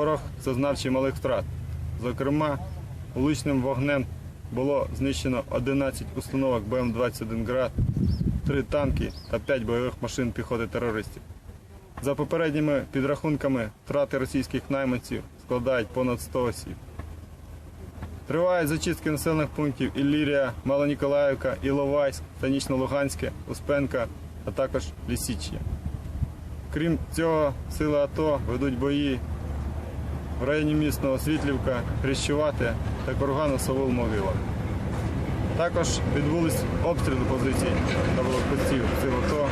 ворог зазнав чималих втрат. Зокрема, влучним вогнем було знищено 11 установок БМ-21 «Град», 3 танки та 5 бойових машин піхоти терористів. За попередніми підрахунками, втрати російських найманців складають понад 100 осіб. Тривають зачистки населених пунктів Іллірія, Малоніколаївка, Іловайськ, Станічно-Луганське, Успенка, а також Лісічня. Крім цього, сили АТО ведуть бої в районі міста Освітлівка, Хрещувати та Кургану Савул Могила. Також відбулись обстріли позицій та блокпостів сил АТО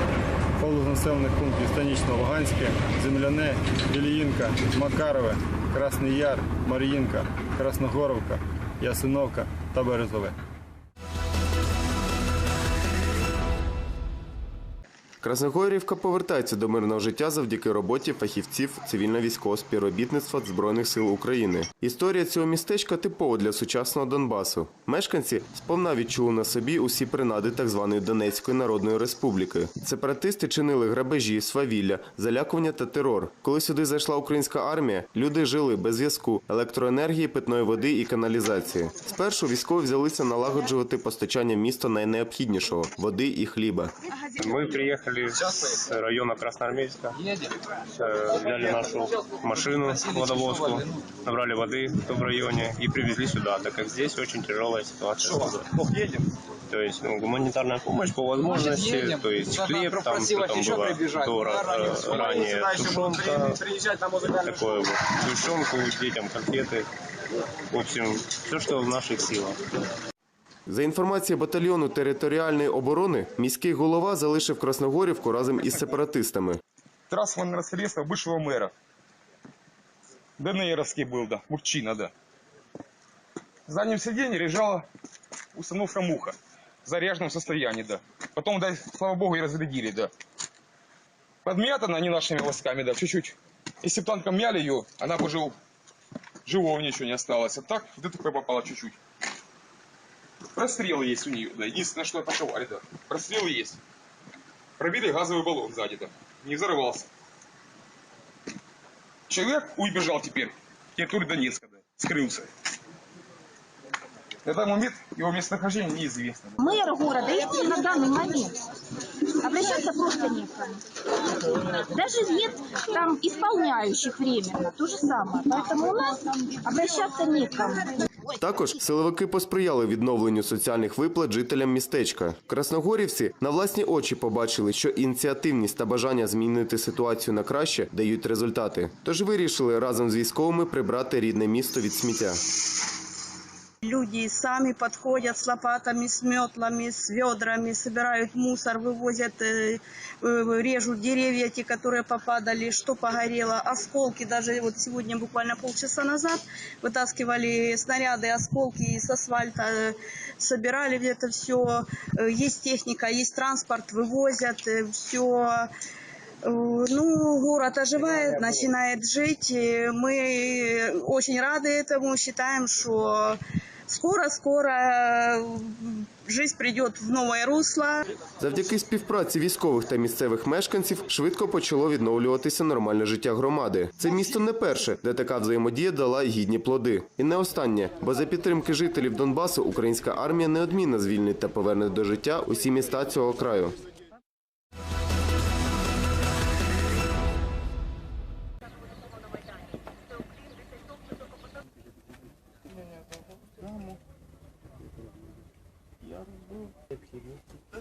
поблизу населених пунктів Станічно-Луганське, Земляне, Іліїнка, Макарове, Красний Яр, Мар'їнка, Красногоровка, Ясиновка та Березове. Красногорівка повертається до мирного життя завдяки роботі фахівців цивільно-військового співробітництва Збройних сил України. Історія цього містечка типова для сучасного Донбасу. Мешканці сповна відчули на собі усі принади так званої Донецької Народної Республіки. Сепаратисти чинили грабежі, свавілля, залякування та терор. Коли сюди зайшла українська армія, люди жили без зв'язку, електроенергії, питної води і каналізації. Спершу військові взялися налагоджувати постачання міста найнеобхіднішого води і хліба. Мы приехали с района Красноармейска, э, взяли нашу машину водовозку, набрали воды в районе и привезли сюда, так как здесь очень тяжелая ситуация. с водой. То есть ну, гуманитарная помощь по возможности, едем. то есть хлеб, там просилась что еще там было прибежать. до, Ура, ранее э, тушенка, такое вот, тушенку детям, конфеты. В общем, все, что в наших силах. За інформацією батальйону територіальної оборони, міський голова залишив Красногорівку разом із сепаратистами. Трансферное средство бывшего мэра. ДНРовский был, да, мужчина, да. В заднем сиденье лежала установка муха в заряженном состоянии, да. Потом, да, слава богу, и разрядили, да. Подмятана они нашими войсками, да, чуть-чуть. Если бы танком мяли ее, она бы жив... живого ничего не осталось. А так в ДТП попала чуть-чуть. Прострелы есть у нее, да. Единственное, что атаковали, да. Прострелы есть. Пробили газовый баллон сзади, да. Не взорвался. Человек убежал теперь в территорию Донецка, да. Скрылся. На данный момент его местонахождение неизвестно. Мэр города этим на данный момент обращаться просто некому. Даже нет там исполняющих временно, то же самое. Поэтому у нас обращаться некому. Також силовики посприяли відновленню соціальних виплат жителям містечка. Красногорівці на власні очі побачили, що ініціативність та бажання змінити ситуацію на краще дають результати. Тож вирішили разом з військовими прибрати рідне місто від сміття. Люди сами подходят с лопатами, с метлами, с ведрами, собирают мусор, вывозят, э, э, режут деревья, те, которые попадали, что погорело, осколки. Даже вот сегодня, буквально полчаса назад, вытаскивали снаряды, осколки с асфальта, э, собирали это все. Есть техника, есть транспорт, вывозят все. Ну, город оживает, начинает жить. И Мы очень рады этому, считаем, что скоро-скоро жизнь придет в новое русло. Завдяки співпраці військових та місцевих мешканців швидко почало відновлюватися нормальне життя громади. Це місто не перше, де така взаємодія дала гідні плоди. І не останнє, бо за підтримки жителів Донбасу українська армія неодмінно звільнить та поверне до життя усі міста цього краю.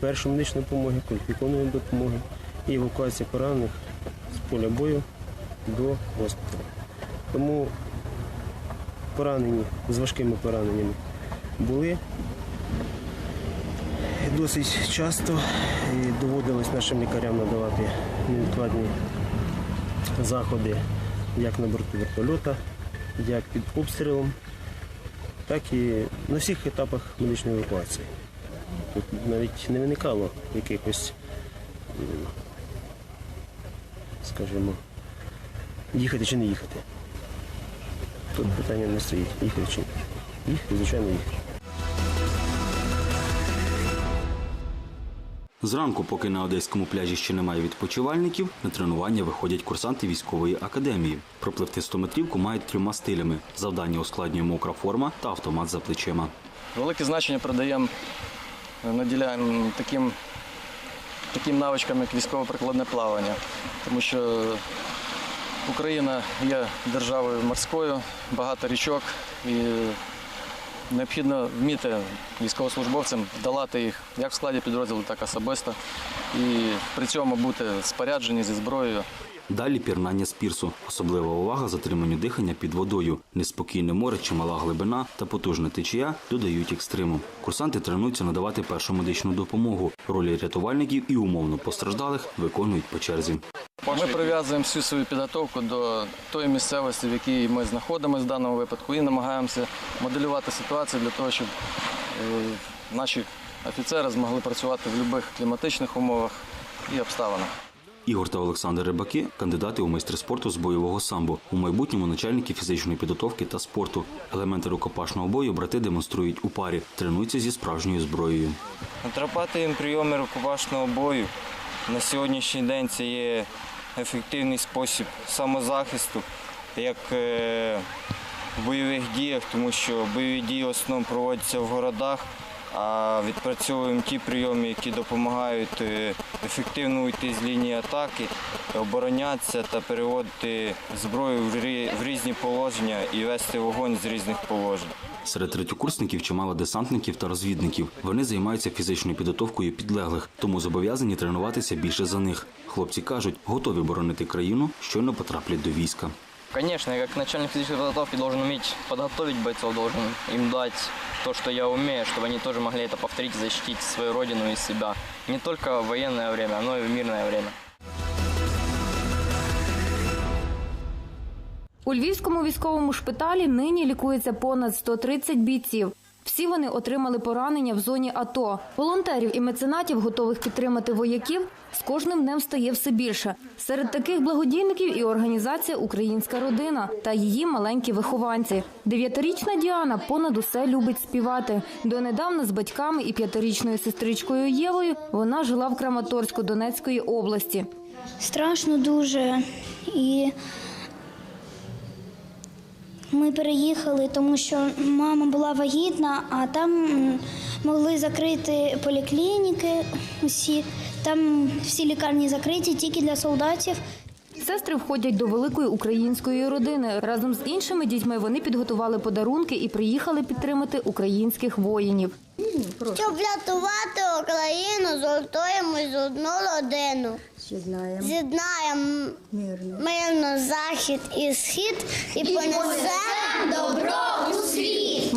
першої медичної допомоги, кваліфікованої допомоги і евакуація поранених з поля бою до госпіталю. Тому поранені з важкими пораненнями були досить часто і доводилось нашим лікарям надавати невідкладні заходи як на борту вертольота, як під обстрілом, так і на всіх етапах медичної евакуації. Тут навіть не виникало якихось, скажімо, їхати чи не їхати. Тут питання не стоїть, їхати чи. Їхати, звичайно, їхати. Зранку, поки на одеському пляжі ще немає відпочивальників, на тренування виходять курсанти військової академії. Пропливти 100 метрівку мають трьома стилями. Завдання ускладнює мокра форма та автомат за плечима. Велике значення придаємо, наділяємо таким, таким навичкам, як військово-прикладне плавання, тому що Україна є державою морською, багато річок і необхідно вміти військовослужбовцям долати їх як в складі підрозділу, так і особисто. І при цьому бути споряджені зі зброєю. Далі пірнання з пірсу. Особлива увага затриманню дихання під водою. Неспокійне море, чимала глибина та потужна течія додають екстриму. Курсанти тренуються надавати першу медичну допомогу. Ролі рятувальників і умовно постраждалих виконують по черзі. Ми прив'язуємо всю свою підготовку до тої місцевості, в якій ми знаходимося в даному випадку, і намагаємося моделювати ситуацію для того, щоб е, наші офіцери змогли працювати в будь-яких кліматичних умовах і обставинах. Ігор та Олександр Рибаки кандидати у майстри спорту з бойового самбо. У майбутньому начальники фізичної підготовки та спорту. Елементи рукопашного бою брати демонструють у парі, тренуються зі справжньою зброєю. Атрапати прийоми рукопашного бою на сьогоднішній день це є ефективний спосіб самозахисту, як е, в бойових діях, тому що бойові дії в основному проводяться в городах, а відпрацьовуємо ті прийоми, які допомагають е, ефективно уйти з лінії атаки, оборонятися та переводити зброю в різні положення і вести вогонь з різних положень. Серед третьокурсників чимало десантників та розвідників. Вони займаються фізичною підготовкою підлеглих, тому зобов'язані тренуватися більше за них. Хлопці кажуть, готові боронити країну, щойно потраплять до війська. Конечно, я как начальник физической подготовки должен уметь подготовить бойцов, должен им дать то, что я умею, чтобы они тоже могли это повторить и защитить свою родину и себя. Не только в военное время, но и в мирное время. У Львівському військовому шпиталі нині лікується понад 130 бійців. Всі вони отримали поранення в зоні АТО. Волонтерів і меценатів, готових підтримати вояків, з кожним днем стає все більше. Серед таких благодійників і організація Українська родина та її маленькі вихованці. Дев'ятирічна Діана понад усе любить співати. Донедавна з батьками і п'ятирічною сестричкою Євою вона жила в Краматорську Донецької області. Страшно дуже. І ми переїхали, тому що мама була вагітна, а там могли закрити поліклініки усі. Там всі лікарні закриті тільки для солдатів. Сестри входять до великої української родини. Разом з іншими дітьми вони підготували подарунки і приїхали підтримати українських воїнів. Щоб врятувати Україну, згуртуємось з одну родину. З'єднаємо мирно захід і схід і понесемо добро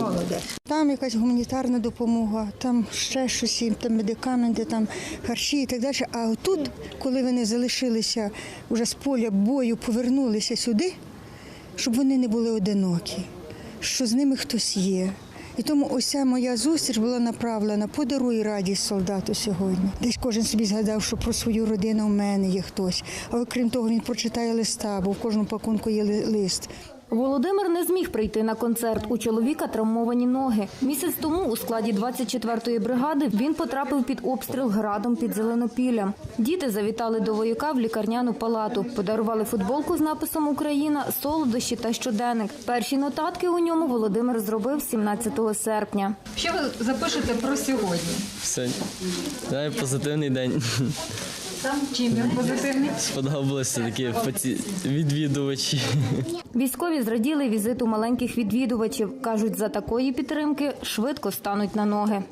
світ. Там якась гуманітарна допомога, там ще щось, там медикаменти, там харчі і так далі. А тут, коли вони залишилися вже з поля бою, повернулися сюди, щоб вони не були одинокі, що з ними хтось є. І тому ось моя зустріч була направлена подаруй радість солдату сьогодні. Десь кожен собі згадав, що про свою родину в мене є хтось. А окрім того, він прочитає листа, бо в кожному пакунку є лист. Володимир не зміг прийти на концерт. У чоловіка травмовані ноги. Місяць тому у складі 24-ї бригади він потрапив під обстріл градом під Зеленопіллям. Діти завітали до вояка в лікарняну палату, подарували футболку з написом Україна, солодощі та щоденник. Перші нотатки у ньому Володимир зробив 17 серпня. Що ви запишете про сьогодні? Все, позитивний день. Чим позитивний? Сподобалося такі відвідувачі. Військові зраділи візиту маленьких відвідувачів. кажуть, за такої підтримки швидко стануть на ноги.